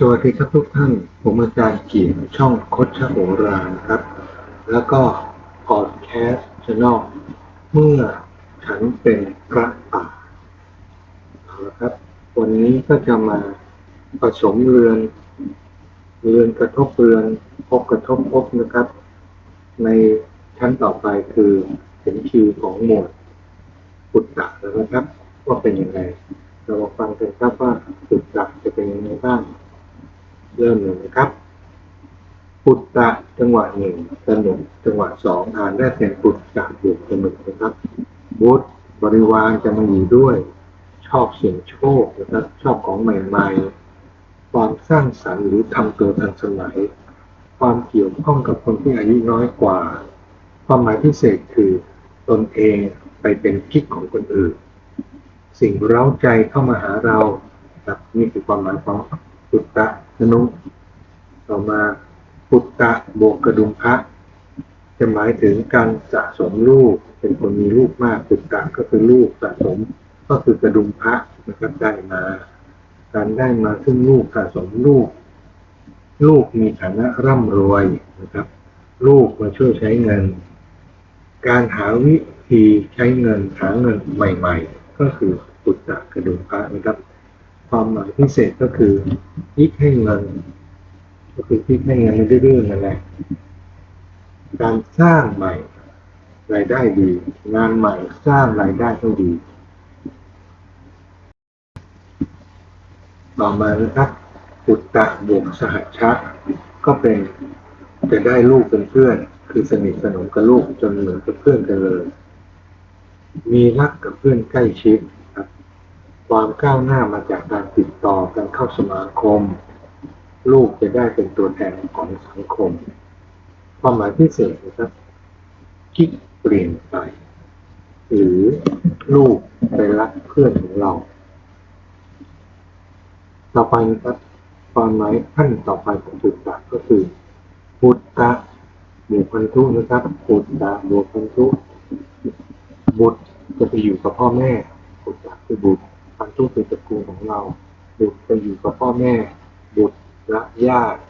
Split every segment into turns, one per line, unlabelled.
สวัสดีครับทุกท่าน ผมอาจารย์เกียรติช่องคดชโหรานะครับ แล้วก็พอดแคสต์ช n น l เมื่อฉันเป็นพระป่าเอาละครับ วันนี้ก็จะมาผสมเรือน เรือนกระทบเรือนพบกระทบพบนะครับ ในชั้นต่อไปคือถึงคิวของหมวดปุตตะแล้วนะครับ ว่าเป็นยังไงเรามาฟังกันครับว่าปุตตะจะเป็นยังไงบ้าง ริ่มเลยนะครับ ปุตตะจังหวะหนึ่งสนุกจังหวะสองอ่านได้เป็นปุตตะบวกสนุกนะครับบุตรบริวารจะมาอยู่ด้วย ชอบเสียงโชคนะครับชอบของใหม่ๆ ความสร้างสรรค์หรือทำตัวทันสมัย ความเกี่ยวข้องกับคนที่อายุน้อยกว่า ความหมายพิเศษคือตนเองไปเป็นพิกของคนอื่น สิ่งเร้าใจเข้ามาหาเราครับนี่คือความหมายของ ปุตตะนนุ ต่อมาปุตตะบวกกระดุมพระจะหมายถึงการสะสมลูก เป็นคนมีลูกมากปุตตะก็คือลูกสะสม ก็คือกระดุมพระนะครับได้มา การได้มาซึ่งลูกสะสมลูก ลูกมีฐานะร่ำรวยนะครับ ลูกมาช่วยใช้เงิน การหาวิธีใช้เงินหาเงินใหม่ ๆ ก็คือปุตตะกระดุมพระนะครับ ความหมายพิเศษก็คือพลิกให้เงิน ก็คือพลิกให้เงินเรื่องนั่นแหละการสร้างใหม่รายได้ดี งานใหม่สร้างรายได้ต้องดี ต่อมานะครับปุตตะบวกสหชาติก็เป็นจะได้ลูกเป็นเพื่อน คือสนิทสนมกับลูกจนเหมือนกับเพื่อนกันเลย มีรักกับเพื่อนใกล้ชิด ความก้าวหน้ามาจากการติดต่อการเข้าสมาคม ลูกจะได้เป็นตัวแทนของสังคม ความหมายพิเศษนะครับคิดเปลี่ยนไป หรือลูกไปรักเพื่อนของเรา ต่อไปนะครับความหมายขั้นต่อไปของปุตตะก็คือปุตตะบวกพันธุนะครับปุตตะบวกพันธุบุตรจะไปอยู่กับพ่อแม่บุตรคือบุตร พันธุเป็นตระกูลของเรา บุตรไปอยู่กับพ่อแม่ บุตรรักญาติ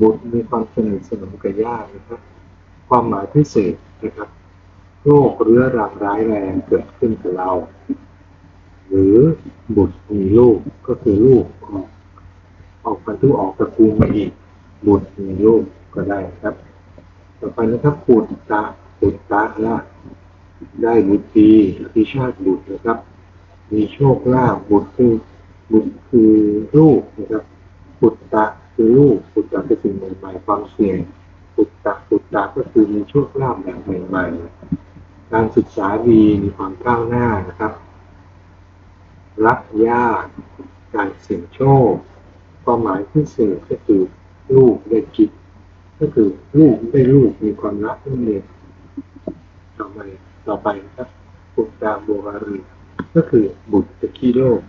บุตรมีความสนิทสนมกับญาตินะครับ ความหมายพิเศษนะครับโรคเรื้อรังร้ายแรงเกิดขึ้นกับเรา หรือบุตรมีลูกก็คือลูกออกออกพันธุออกตระกูลมาอีก บุตรมีลูกก็ได้ครับ ต่อไปนะครับปุตตะปุตตะละได้บุตรดีอภิชาติบุตรนะครับ มีโชคลาภบุตรคือบุตรคือลูกนะครับปุตตะคือลูกปุตตะคือสิ่งใหม่ๆความเสี่ยงปุตตะปุตตะก็คือมีโชคลาภแบบใหม่ๆการศึกษาดีมีความก้าวหน้านะครับ รักญาติการเสี่ยงโชคความหมายพิเศษก็คือลูกได้กิจก็คือลูกได้ลูกมีความรักนั่นเองต่อไปต่อไปนะครับปุตตะโบวารี ก็คือบุตรจะขี้โลก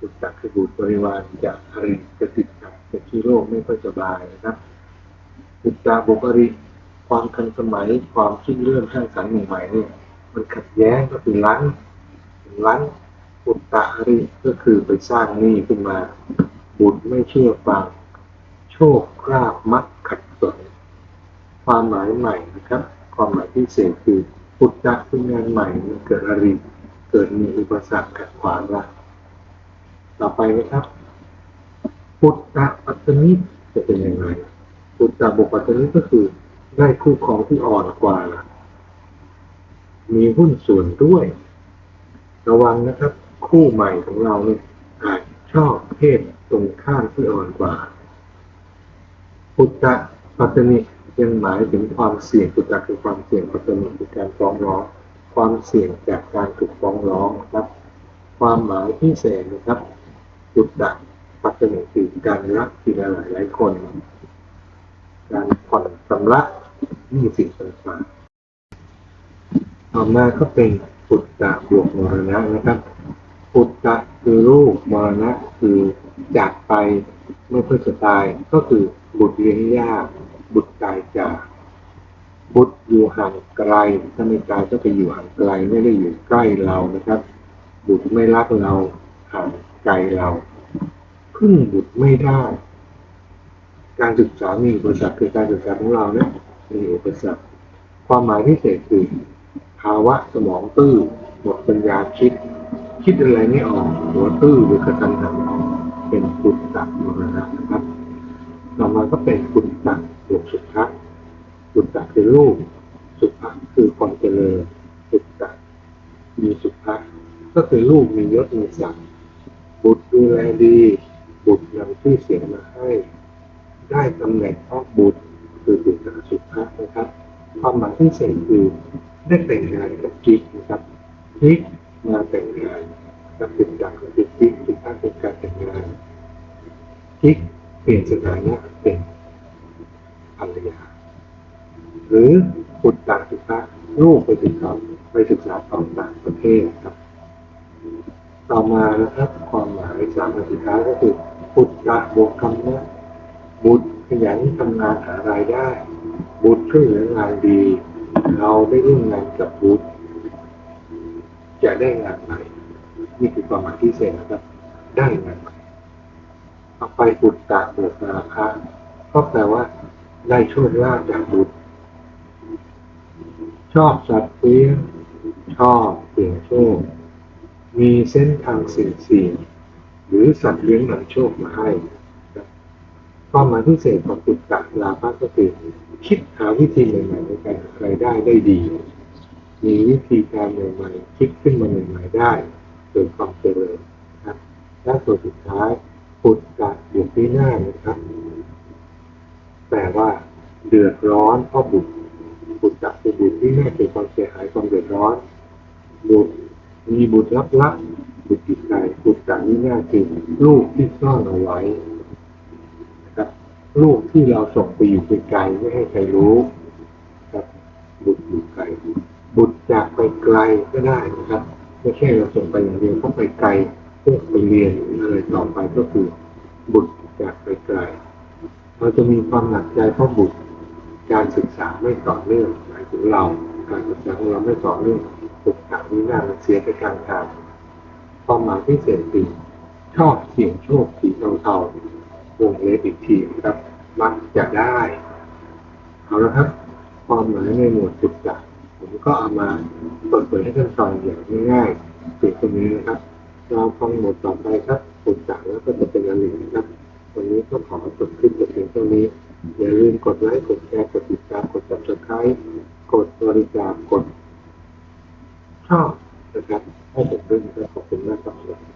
บุตรคือบุตรบริวารจะอะไรจะติดกับจะขี้โลกไม่ค่อยสบายนะครับปุตตะโบวารีความทันสมัยความคิดเรื่องสร้างสรรค์ใหม่ๆเนี่ยมันขัดแย้งก็คือล้างล้างปุตตะอริก็คือไปสร้างหนี้ขึ้นมา บุตรไม่เชื่อฟังโชคลาภมักขัดสนความหมายใหม่นะครับ ความหมายพิเศษคือปุตตะคืองานใหม่มันเกิดอริ เกิดมีอุปสรรคขัดขวางละต่อไปนะครับปุตตะปัตตนิจะเป็นยังไงปุตตะบุปัตตนิก็คือได้คู่ครองที่อ่อนกว่ามีหุ้นส่วนด้วย ระวังนะครับ คู่ใหม่ของเราเนี่ยอาจชอบเพศตรงข้ามที่อ่อนกว่าปุตตะปัตตนิยังหมายถึงความเสี่ยงปุตตะคือความเสี่ยงปัตตนิคือการฟ้องร้อง ความเสี่ยงจากการถูกฟ้องร้องครับ ความหมายพิเศษนะครับปุตตะปัตตนิคือการรักทีละหลายหลายคน การผ่อนชำระหนี้สินต่างๆต่อมาก็เป็นปุตตะบวกมรณะนะครับ ปุตตะคือลูกมรณะคือจากไปเมื่อเพื่อจะตายก็คือบุตรเลี้ยงยากบุตรตายจาก บุตรอยู่ห่างไกลถ้าไม่ตายก็ไปอยู่ห่างไกลไม่ได้อยู่ใกล้เรานะครับ บุตรไม่รักเราห่างไกลเราพึ่งบุตรไม่ได้ การศึกษามีอุปสรรคคือการศึกษาของเราเนี่ยมีอุปสรรคความหมายพิเศษคือภาวะสมองตื้อหมดปัญญาคิด คิดอะไรไม่ออกหัวตื้อหรือกระตันหันเป็นปุตตะมรณะนะครับ ต่อมาก็เป็นปุตตะบวกสุภะ ปุตตะคือลูก สุภะคือความเจริญปุตตะมีสุภะก็คือลูกมียศมีศักดิ์บุตรดูแลดี บุตรนำชื่เสียงมาให้ ได้ตำแหน่งพ่อบุตรคือปุตตะสุภะนะครับ ความหมายที่เศษคือได้แต่งงานกับกิ๊กนะครับกิ๊กมาแต่งงานกับปุตตะกับกิ๊กสุภะเป็นการแต่งงานกิ๊กเปลี่ยนสถานะเป็นภรรยา หรือปุตตะสุภะลูกไปศึกษาไปศึกษาต่อต่างประเทศครับ ต่อมานะครับความหมายสามอันสุดท้ายก็คือปุตตะบวกคำนะบุตรขยันทำงานหารายได้ บุตรช่วยเหลืองานดี เราได้ร่วมงานกับบุตรจะได้งานใหม่นี่คือความหมายที่เศษนะครับ ได้งานใหม่ต่อไปบุตรตาบวกราคาก็แปลว่า ได้โชคลาภจากบุตร ชอบสัตว์เลี้ยง ชอบเสี่ยงโชค มีเส้นทางสี่งเสี่ยงหรือสัตว์เลี้ยงนำโชคมาให้ความหมายพิเศษของบุตรตาลาภก็คือคิดหาวิธีใหม่ๆในการหารายได้ได้ดี มีวิธีการใหม่ๆคิดขึ้นมาใหม่ๆได้เกิดความเจริญนะครับและส่วนสุดท้ายปุตตะบวกที่หน้านะครับ แปลว่า เดือดร้อนเพราะบุตร บุตรจากเป็นบุตรที่แม่เกิดความเสียหายความเดือดร้อนบุตรมีบุตรลับลับๆบุตรจิตใจบุตรจากนี้หน้าคือลูกที่ซ่อนเอาไว้นะครับลูกที่เราส่งไปอยู่ไกลๆไม่ให้ใครรู้นะครับบุตรอยู่ไกลบุตรจากไปไกลก็ได้นะครับไม่ใช่เราส่งไปอย่างเดียวเขาไปไกลเพื่อไปเรียนอะไรต่อไปก็คือ บุตรจากไปไกลเราจะมีความหนักใจเพราะบุตร การศึกษาไม่ต่อเนื่องหมายถึงเราการศึกษาของเราไม่ต่อเนื่องศึกษานี้น่ามันเสียไปกลางทางความหมายที่เศษคือชอบเสี่ยงโชคสีเทาๆวงเล็บอีกทีนะครับ มักจะได้ เอาละครับ ความหมายในหมวดศึกษาผมก็เอามาเปิดเผยให้ท่านฟังอย่างง่ายๆเพียงตรงนี้นะครับเราฟังหมวดต่อไปครับศึกษาแล้วก็จะเป็นอะไรนะครับ วันนี้ก็ขอจบคลิปแต่เพียงเท่านี้ อย่าลืมกดไลค์ กดแชร์ กดติดตาม กดจับสไครต์กดบริจาคกดชอบนะครับให้ผมด้วยนะครับขอบคุณมากครับ